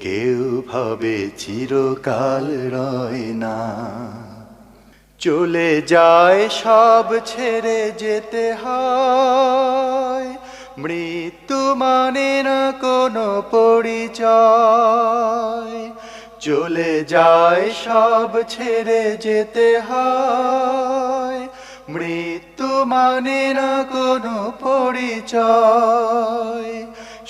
কেউ ভাবে চিরকাল রয় না। চলে যায় সব ছেড়ে যেতে হয়। মৃত্যু মানে না কোনো পরিচয়। চলে যায় সব ছেড়ে যেতে হয়। মৃত্যু মানে না কোনো পরিচয়।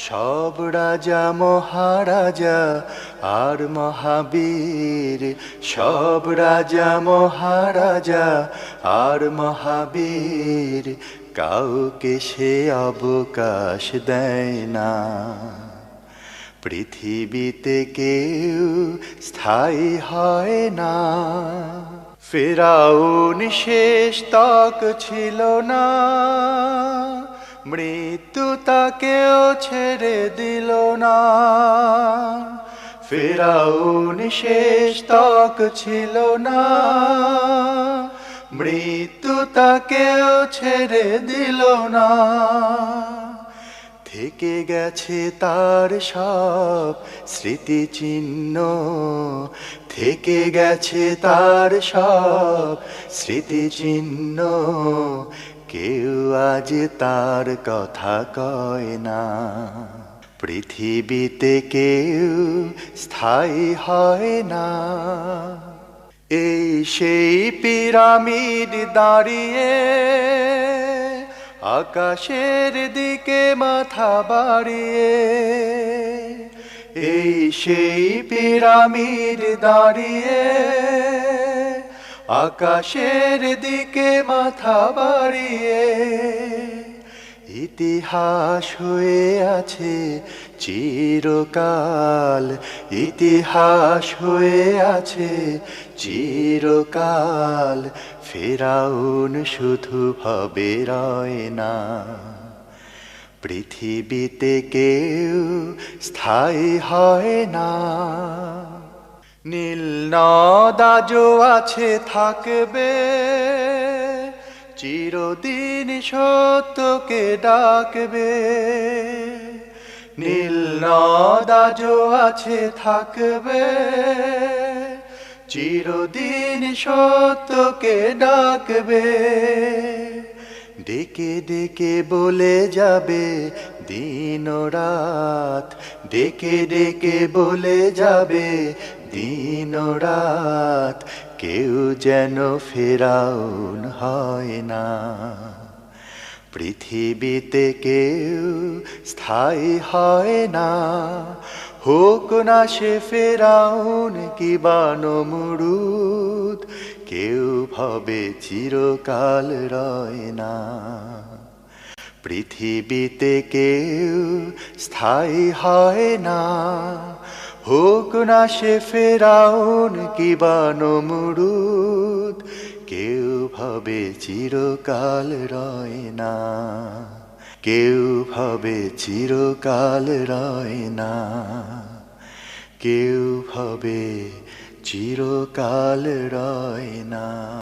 সব রাজা, মহারাজা আর মহাবীর। সব রাজা, মহারাজা আর মহাবীর। কাউকে সে অবকাশ দেয় না। পৃথিবীতে কেউ স্থায়ী হয় না। ফেরাউন শেষ তক ছিল না। মৃত্যু তাকেও ছেড়ে দিল না। ফেরাউন শেষ তক ছিল না। মৃত্যু তাকেও ছেড়ে দিল না। থেকে গেছে তার সব স্মৃতিচিহ্ন। থেকে গেছে তার সব স্মৃতিচিহ্ন। কেউ আজ তার কথা কয় না। পৃথিবীতে কেউ স্থায়ী হয় না। এই সেই পিরামিড দাঁড়িয়ে আকাশের দিকে মাথা বাড়িয়ে। এই সেই পিরামিড দাঁড়িয়ে আকাশের দিকে মাথা বাড়িয়ে ইতিহাস হয়ে আছে চিরকাল, ইতিহাস হয়ে আছে চিরকাল, ফেরাউন শুধু ভবে রয় না। পৃথিবীতে কেউ স্থায়ী হয় না। নীল নদাজো আছে, থাকবে। চিরদিন সত্যকে ডাকবে। নীল নদাজো আছে, থাকবে। চিরদিন সত্যকে ডাকবে। ডেকে ডেকে বলে যাবে দিন রাত। ডেকে ডেকে বলে যাবে দিন রাত কেউ যেন ফেরাউন হয় না। পৃথিবীতে কেউ স্থায়ী হয় না। হোক না সে ফেরাউন কি বানমরুদ, কেউ ভবে চিরকাল রয় না। পৃথিবীতে কেউ স্থায়ী হয় না। হোক না সে ফেরাউন কি বানমরুদ, কেউ ভাবে চিরকাল রয় না। কেউ ভাবে চিরকাল রয় না। কেউ ভাবে চিরকাল রয় না।